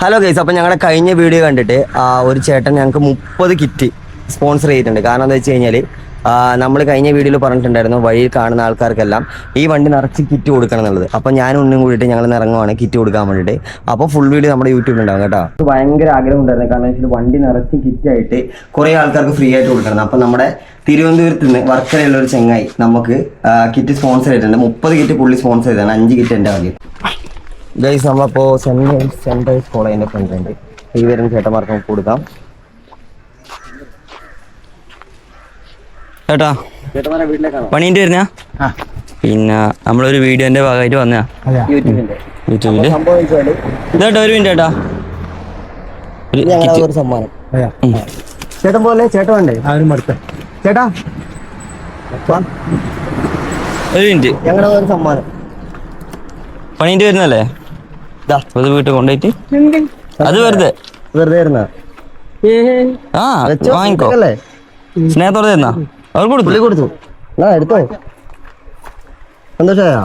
Hello guys അപ്പം ഞങ്ങളുടെ കഴിഞ്ഞ വീഡിയോ കണ്ടിട്ട് ഒരു ചേട്ടൻ ഞങ്ങൾക്ക് മുപ്പത് കിറ്റ് സ്പോൺസർ ചെയ്തിട്ടുണ്ട്. കാരണം എന്താ വെച്ച് കഴിഞ്ഞാൽ നമ്മൾ കഴിഞ്ഞ വീഡിയോയിൽ പറഞ്ഞിട്ടുണ്ടായിരുന്നു വഴിയിൽ കാണുന്ന ആൾക്കാർക്കെല്ലാം ഈ വണ്ടി നിറച്ച് കിറ്റ് കൊടുക്കണം എന്നുള്ളത്. അപ്പം ഞാൻ ഒന്നും കൂടിയിട്ട് ഞങ്ങൾ ഇറങ്ങുവാണ് കിറ്റ് കൊടുക്കാൻ വേണ്ടിയിട്ട്. അപ്പോൾ ഫുൾ വീഡിയോ നമ്മുടെ യൂട്യൂബിൽ ഉണ്ടാവും കേട്ടോ. ഭയങ്കര ആഗ്രഹം ഉണ്ടായിരുന്നു. കാരണം വെച്ചാൽ വണ്ടി നിറച്ച് കിറ്റായിട്ട് കുറേ ആൾക്കാർക്ക് ഫ്രീ ആയിട്ട് കൊടുക്കണം. അപ്പം നമ്മുടെ തിരുവനന്തപുരത്ത് നിന്ന് വർക്കരയുള്ള ഒരു ചെങ്ങായി നമുക്ക് കിറ്റ് സ്പോൺസർ ചെയ്തിട്ടുണ്ട്. മുപ്പത് കിറ്റ് പുള്ളി സ്പോൺസർ ചെയ്താണ് അഞ്ച് കിറ്റ് എന്റെ ആദ്യം ഗൈസ് നമ്മളപ്പോ സെന്റ് സെൻട്രൈസ് ജോയ്സ് കോളേജിന്റെ ഫ്രണ്ട് ഉണ്ട്. ഈ വരുന്ന ചേട്ടന്മാർക്ക് നമുക്ക് കൊടുക്കാം. ചേട്ടാ പണിന്റെ വരുന്ന പിന്നെ നമ്മളൊരു വീഡിയോന്റെ ഭാഗമായിട്ട് വന്ന യൂട്യൂബിൽ യൂട്യൂബിൽ? ഇതേട്ടാ ഒരു മിനിറ്റ് ചേട്ടാ. ഒരു സമ്മാനം. ചേട്ടൻ പോലെ ചേട്ടൻ വേണ്ടേ? ചേട്ടാ. ഒരു മിനിറ്റ്. ഞങ്ങളുടെ ഒരു സമ്മാനം. പണിന്റെ വരുന്നല്ലേ. അത് വീട്ടിൽ കൊണ്ടുപോയിട്ട്. അത് വെറുതെ. വെറുതെ ഇരുന്ന? ആ വാങ്ങിക്കോ. സ്നേഹത്തോടെ തരുന്ന? അവർ കൊടുത്തു. കൊടുത്തു എടുത്തോ? സന്തോഷമായോ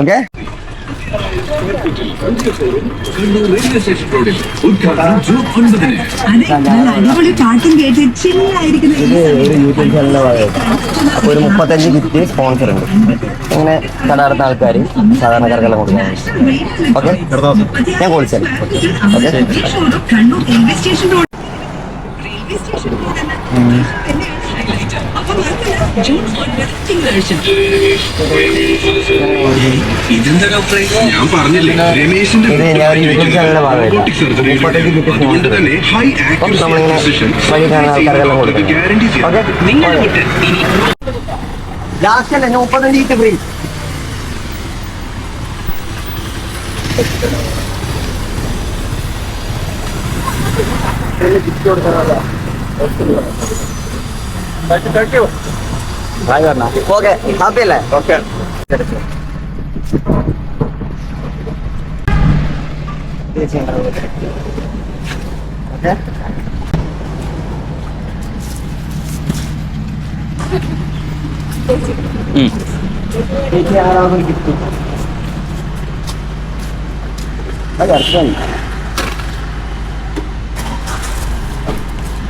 ഓക്കെ. ഇത് ഒരു യൂട്യൂബ് ഒരു മുപ്പത്തഞ്ച് കിറ്റ് സ്പോൺസർ ഉണ്ട് അങ്ങനെ കടാർത്ത ആൾക്കാർ സാധാരണക്കാർക്കെല്ലാം കൊടുക്കാൻ ഓക്കെ ഞാൻ okay Kannur railway station road railway station അപ്പൊ ജൂൺ ഒൻപത് തിങ്കളാഴ്ച ഇതെന്താ ഡോക്ടറെ ഞാൻ പറഞ്ഞില്ലേ രമേശിന്റെ അതുകൊണ്ട് തന്നെ ഹൈ കാണുന്ന ഗ്യാരണ്ടി ലാസ്റ്റ് അല്ലേ ഞാൻ മുപ്പത്തഞ്ച് കിറ്റ് ഫ്രീ ഓക്കെ ഹാപ്പി അല്ലേ ഓക്കെ ഓക്കെ ഉം. ചേച്ചി ആരാധന കിട്ടും അത് അർത്ഥം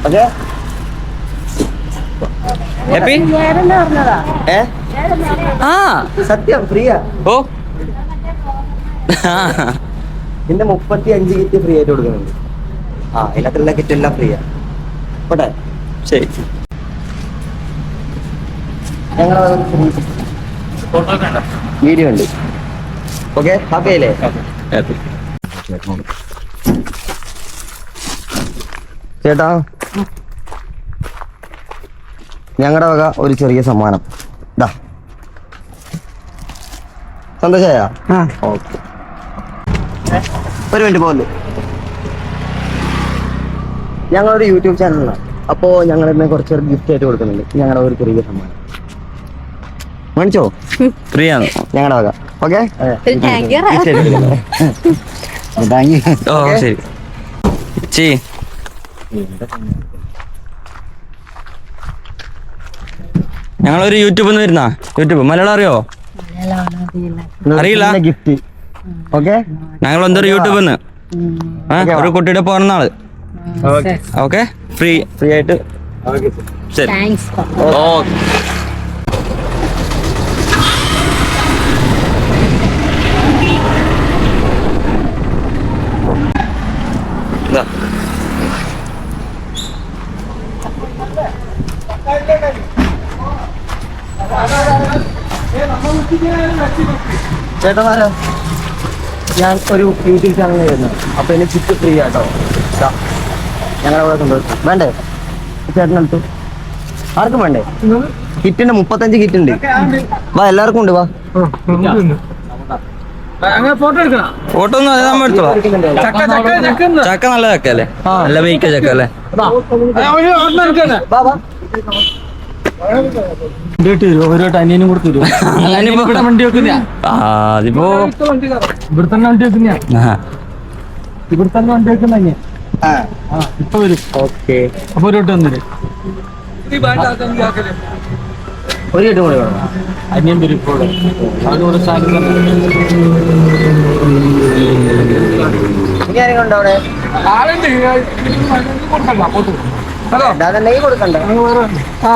ഓക്കെ ഹാപ്പി ഏ? ആ. സത്യം ഫ്രീയാ ഓ. ഇതിന്റെ മുപ്പത്തി അഞ്ച് കിറ്റ് ഫ്രീ ആയിട്ട് കൊടുക്കുന്നുണ്ട്. ആ ഇതിനകത്തുള്ള കിറ്റ് എല്ലാം ഫ്രീയാ. പോട്ടെ. ശരി. ഞങ്ങൾ വീഡിയോ ഉണ്ട്. ഓക്കെ ഹാപ്പി അല്ലേ? ഹാപ്പി. ചേട്ടാ ഞങ്ങളുടെ വക ഒരു ചെറിയ സമ്മാനം. ഇതാ സന്തോഷായ? ഓക്കെ. ഒരു മിനിറ്റ് പോകുന്നു ഞങ്ങളൊരു യൂട്യൂബ് ചാനലാണ് അപ്പോ ഞങ്ങൾ ഇന്ന് കുറച്ച് ഗിഫ്റ്റ് ആയിട്ട് കൊടുക്കുന്നുണ്ട്. ഞങ്ങളുടെ ഒരു ചെറിയ സമ്മാനം. മേടിച്ചോ? ഫ്രീ ആണ് ഞങ്ങളുടെ വക. ഓക്കെ? താങ്ക് ഓ ശരി. ചീ. ഞങ്ങളൊരു യൂട്യൂബിൽ നിന്ന് വരുന്ന. യൂട്യൂബ്. മലയാളം അറിയോ? അറിയില്ല. ഗിഫ്റ്റ് ഓക്കെ ഞങ്ങൾ എന്തൊരു യൂട്യൂബിൽ നിന്ന്. ഒരു കുട്ടിയുടെ പിറന്നാൾ ഓക്കെ ഫ്രീ ഫ്രീ ആയിട്ട്. ശരി. ഓക്കെ ചേട്ടന്മാരെ ഞാൻ ഒരു യൂട്യൂബ് ചാനൽ വരുന്നത് അപ്പൊ എനിക്ക് ചിറ്റ് ഫ്രീ ആട്ടോ. ഞങ്ങളുടെ അവിടെ വേണ്ടേ? ചേട്ടനടുത്ത് ആർക്കും വേണ്ടേ? കിറ്റിന്റെ മുപ്പത്തഞ്ച് കിറ്റ് ഉണ്ട് വാ എല്ലാവർക്കും ഉണ്ട് വാ. ഫോട്ടോ ഒന്നും അത് നമ്മൾ എടുത്തോ ചക്ക നല്ല ചക്ക അല്ലേ നല്ല വെയിക്ക ചക്ക അല്ലേ അനിയനും കൂടെ തരുമോ അങ്ങനിപ്പോ വണ്ടി വെക്കുന്ന അതിപ്പോ ഇവിടെ തന്നെ വണ്ടി വെക്കുന്ന ഇവിടെ തന്നെ വണ്ടി വെക്കുന്ന അനിയൻ? ആ. ഇപ്പൊ വരും. ഓക്കെ. അപ്പൊ ഒരു വട്ടം വന്നിട്ട്. ഒരു കിട്ടും കൂടി വേണം. സാധനം ഇനി ഉണ്ടോ അവിടെ? ആളുണ്ട്. കൊടുക്കണ്ട. കൊടുക്കണ്ട? ആ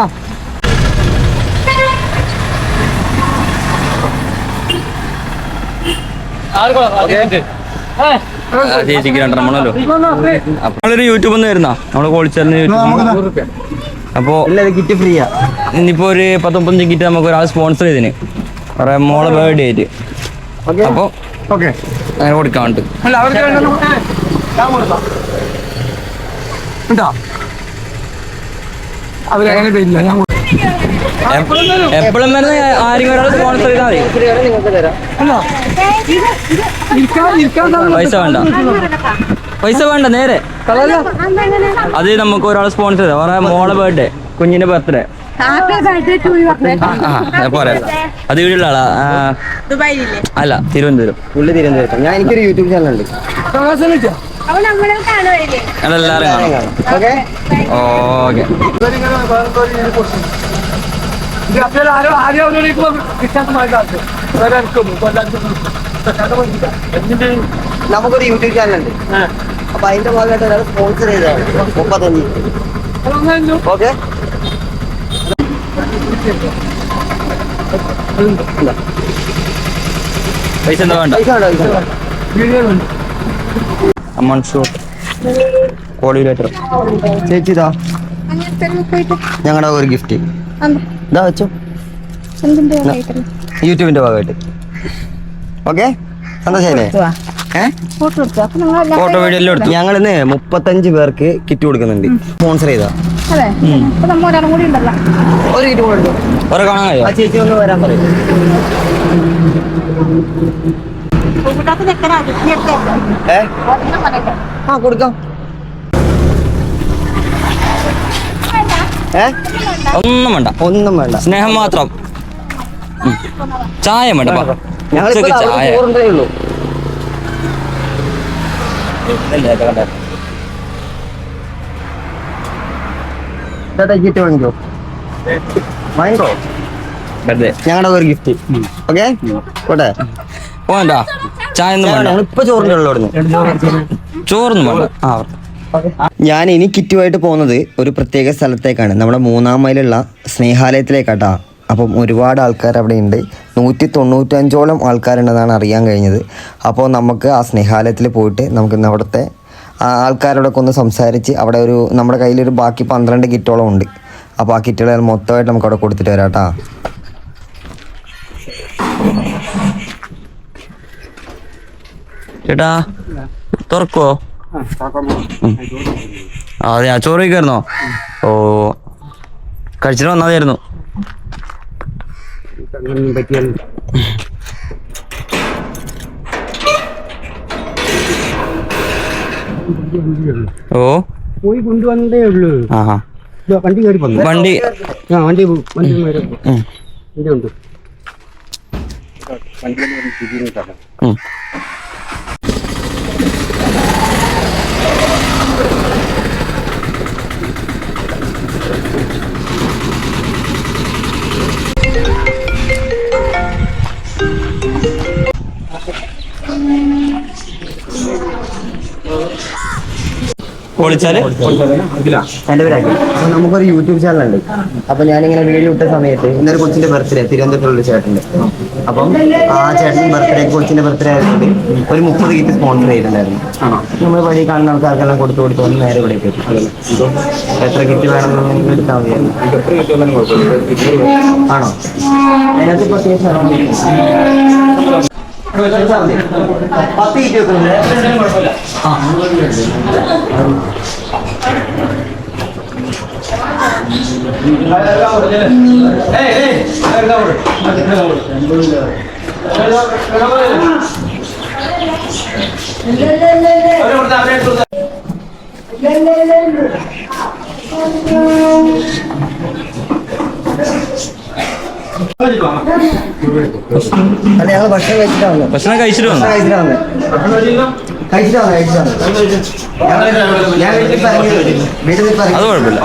ചേച്ചിക്ക് രണ്ടെണ്ണമാണല്ലോ നമ്മളൊരു യൂട്യൂബ് ഒന്ന് വരുന്ന നമ്മൾ കോളിച്ചേർന്ന് യൂട്യൂബ് അപ്പോ കിറ്റ് ഫ്രീയാ. ഇനിയിപ്പോ ഒരു പത്ത് മുപ്പത്തഞ്ച് കിറ്റ് നമുക്ക് ഒരാൾ സ്പോൺസർ ചെയ്തിന്. പറയാ മോളെ ബേർഡേ ആയിട്ട്. ഓക്കെ അപ്പൊ ഓക്കെ അങ്ങനെ കൊടുക്കാണ്ട്. അവരങ്ങനെ ഞാൻ. എപ്പോഴും വരുന്ന ആരെങ്കിലും ഒരാൾ സ്പോൺസർ ചെയ്താൽ മതി. പൈസ വേണ്ട. പൈസ വേണ്ട നേരെ. അത് നമുക്ക് ഒരാൾ സ്പോൺസർ ചെയ്ത. വേറെ മോളെ ബർത്ത്ഡേ കുഞ്ഞിന്റെ ബർത്ത്ഡേ പോരാ. അത് ആളാ. ആ, അല്ല തിരുവനന്തപുരം. പുള്ളി തിരുവനന്തപുരത്ത്. ഞാൻ എനിക്കൊരു യൂട്യൂബ് ചാനൽ ഉണ്ട്. അതെല്ലാരും കാണാം. ഓക്കെ? എന്തിന്റെ നമുക്കൊരു യൂട്യൂബ് ചാനൽ ഉണ്ട്. അപ്പൊ അതിന്റെ ഭാഗമായിട്ട് ഒരാൾ സ്പോൺസർ ചെയ്തതാണ്. മുപ്പത്തഞ്ച് ഓക്കെ? പൈസ എന്താ വേണ്ട പൈസ വേണ്ട? പൈസ? വീഡിയോ ഉണ്ട് ഷൂട്ട് കോർഡിനേറ്റർ ചേച്ചി ഇതാ പോയിട്ട് ഞങ്ങളുടെ ഒരു ഗിഫ്റ്റ് ഇതാ വെച്ചോ. യൂട്യൂബിന്റെ ഭാഗമായിട്ട്. ഓക്കെ? സന്തോഷായില്ലേ? ഏഹ് ഫോട്ടോ വീഡിയോ എല്ലാം എടുത്തു. ഞങ്ങൾ ഇന്ന് മുപ്പത്തഞ്ച് പേർക്ക് കിറ്റ് കൊടുക്കുന്നുണ്ട്. സ്പോൺസർ ചെയ്താ അതെ. അപ്പൊ നമ്മ ഒരാളും കൂടി ഉണ്ടല്ലോ. ഒരു കിറ്റ് കൊടുക്കും ഒരു കാണാൻ കഴിയും ചേച്ചി ഒന്ന് വരാൻ പറയും. ഏ? ആ കൊടുക്കാം. ഏ? ഒന്നും വേണ്ട. ഒന്നും വേണ്ട. സ്നേഹം മാത്രം. ചായ വേണ്ട ഉച്ചയ്ക്ക് ചായ. ചോറുണ്ടേ ഉള്ളൂ. ചേട്ടാ കിറ്റ് വാങ്ങിക്കോ. വാങ്ങിക്കോ? വെറുതെ. ഞങ്ങളുടെ ഒരു ഗിഫ്റ്റ് ഓക്കെ? പോട്ടെ. പോണ്ട ചായ ഒന്നും വേണ്ട. ഞങ്ങളിപ്പോ ചോറിന്റെ ഉള്ളു ചോറൊന്നും വേണ്ട. ആ ഞാൻ ഇനി കിറ്റുമായിട്ട് പോകുന്നത് ഒരു പ്രത്യേക സ്ഥലത്തേക്കാണ്. നമ്മുടെ മൂന്നാം മൈലുള്ള സ്നേഹാലയത്തിലേക്കാട്ടാ. അപ്പം ഒരുപാട് ആൾക്കാർ അവിടെ ഉണ്ട്. നൂറ്റി തൊണ്ണൂറ്റഞ്ചോളം ആൾക്കാരുണ്ടെന്നാണ് അറിയാൻ കഴിഞ്ഞത്. അപ്പോൾ നമുക്ക് ആ സ്നേഹാലയത്തിൽ പോയിട്ട് നമുക്ക് ഇന്ന് അവിടുത്തെ ആൾക്കാരോടൊക്കെ ഒന്ന് സംസാരിച്ച് അവിടെ ഒരു നമ്മുടെ കയ്യിലൊരു ബാക്കി പന്ത്രണ്ട് കിറ്റോളം ഉണ്ട്. അപ്പോൾ ആ കിറ്റുകൾ മൊത്തമായിട്ട് നമുക്ക് അവിടെ കൊടുത്തിട്ട് വരാം കേട്ടാ ചേട്ടാ തുറക്കോ അതെ ആ ചോറ് കഴിക്കായിരുന്നോ ഓ കഴിച്ചിട്ട് വന്നതായിരുന്നു. ഓ. പോയി കൊണ്ടുവന്നതേ ഉള്ളൂ. വണ്ടി കയറി വണ്ടി. ആ വണ്ടി വണ്ടി. വണ്ടി ഉണ്ട് ഉം. പൊളിച്ചാൽ? അപ്പോൾ നമുക്കൊരു യൂട്യൂബ് ചാനൽ ഉണ്ട് അപ്പൊ ഞാനിങ്ങനെ വീഡിയോ ഇട്ട സമയത്ത് ഇന്നൊരു കൊച്ചിന്റെ ബർത്ത്ഡേ തിരുവനന്തപുരത്തുള്ള ചേട്ടന്റെ അപ്പം ആ ചേട്ടൻ ബർത്ത്ഡേ കൊച്ചിന്റെ ബർത്ത്ഡേ ആയതുകൊണ്ട് ഒരു മുപ്പത് കിറ്റ് സ്പോൺസർ ചെയ്തിട്ടുണ്ടായിരുന്നു. നമ്മൾ വഴി കാണുന്ന ആൾക്കാർക്കെല്ലാം കൊടുത്തു കൊടുത്തു ഒന്ന് നേരെ ഇവിടെ എത്തി എത്ര കിറ്റ് വേണമെന്ന് എടുത്താൽ മതിയായിരുന്നു ആണോ? അതിനകത്ത് അത്യാവശ്യം പത്ത് വെക്കുന്നുണ്ട് ആ അല്ല ഞങ്ങൾ ഭക്ഷണം കഴിച്ചിട്ടാ വന്നത് ഭക്ഷണം കഴിച്ചിട്ട് വന്നു? കഴിച്ചിട്ടാ വന്നത് കഴിച്ചിട്ടാ വന്നത് കഴിച്ചിട്ടാ വന്നത് ഞാൻ വീട്ടിൽ പറഞ്ഞു അത് കുഴപ്പമില്ല.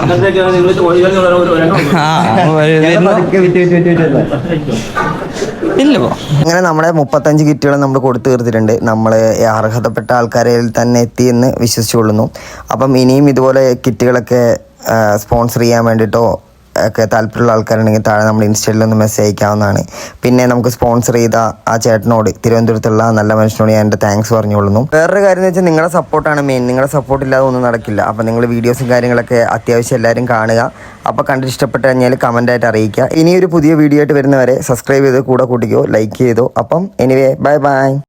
ഇല്ല അങ്ങനെ നമ്മുടെ മുപ്പത്തഞ്ച് കിറ്റുകൾ നമ്മൾ കൊടുത്തു തീർത്തിട്ടുണ്ട്. നമ്മൾ അർഹതപ്പെട്ട ആൾക്കാരിൽ തന്നെ എത്തിയെന്ന് വിശ്വസിച്ചുകൊള്ളുന്നു. അപ്പം ഇനിയും ഇതുപോലെ കിറ്റുകളൊക്കെ സ്പോൺസർ ചെയ്യാൻ വേണ്ടിയിട്ടോ ഒക്കെ താല്പര്യമുള്ള ആൾക്കാരുണ്ടെങ്കിൽ താഴെ നമ്മൾ ഇൻസ്റ്റയിൽ ഒന്ന് മെസ്സേജ് അയക്കാവുന്നതാണ്. പിന്നെ നമുക്ക് സ്പോൺസർ ചെയ്ത ആ ചേട്ടനോട് തിരുവനന്തപുരത്തുള്ള നല്ല മനുഷ്യനോട് ഞാൻ എന്റെ താങ്ക്സ് പറഞ്ഞുകൊള്ളുന്നു. വേറൊരു കാര്യം എന്ന് വെച്ചാൽ നിങ്ങളുടെ സപ്പോർട്ടാണ് മെയിൻ നിങ്ങളുടെ സപ്പോർട്ട് ഇല്ലാതെ ഒന്നും നടക്കില്ല. അപ്പോൾ നിങ്ങൾ വീഡിയോസും കാര്യങ്ങളൊക്കെ അത്യാവശ്യം എല്ലാവരും കാണുക. അപ്പോൾ കണ്ടിട്ട് ഇഷ്ടപ്പെട്ട് കഴിഞ്ഞാൽ കമന്റായിട്ട് അറിയിക്കുക. ഇനിയൊരു പുതിയ വീഡിയോ ആയിട്ട് വരുന്നവരെ സബ്സ്ക്രൈബ് ചെയ്ത് കൂടെ കൂട്ടിക്കോ ലൈക്ക് ചെയ്തോ. അപ്പം എനിവേ ബൈ ബൈ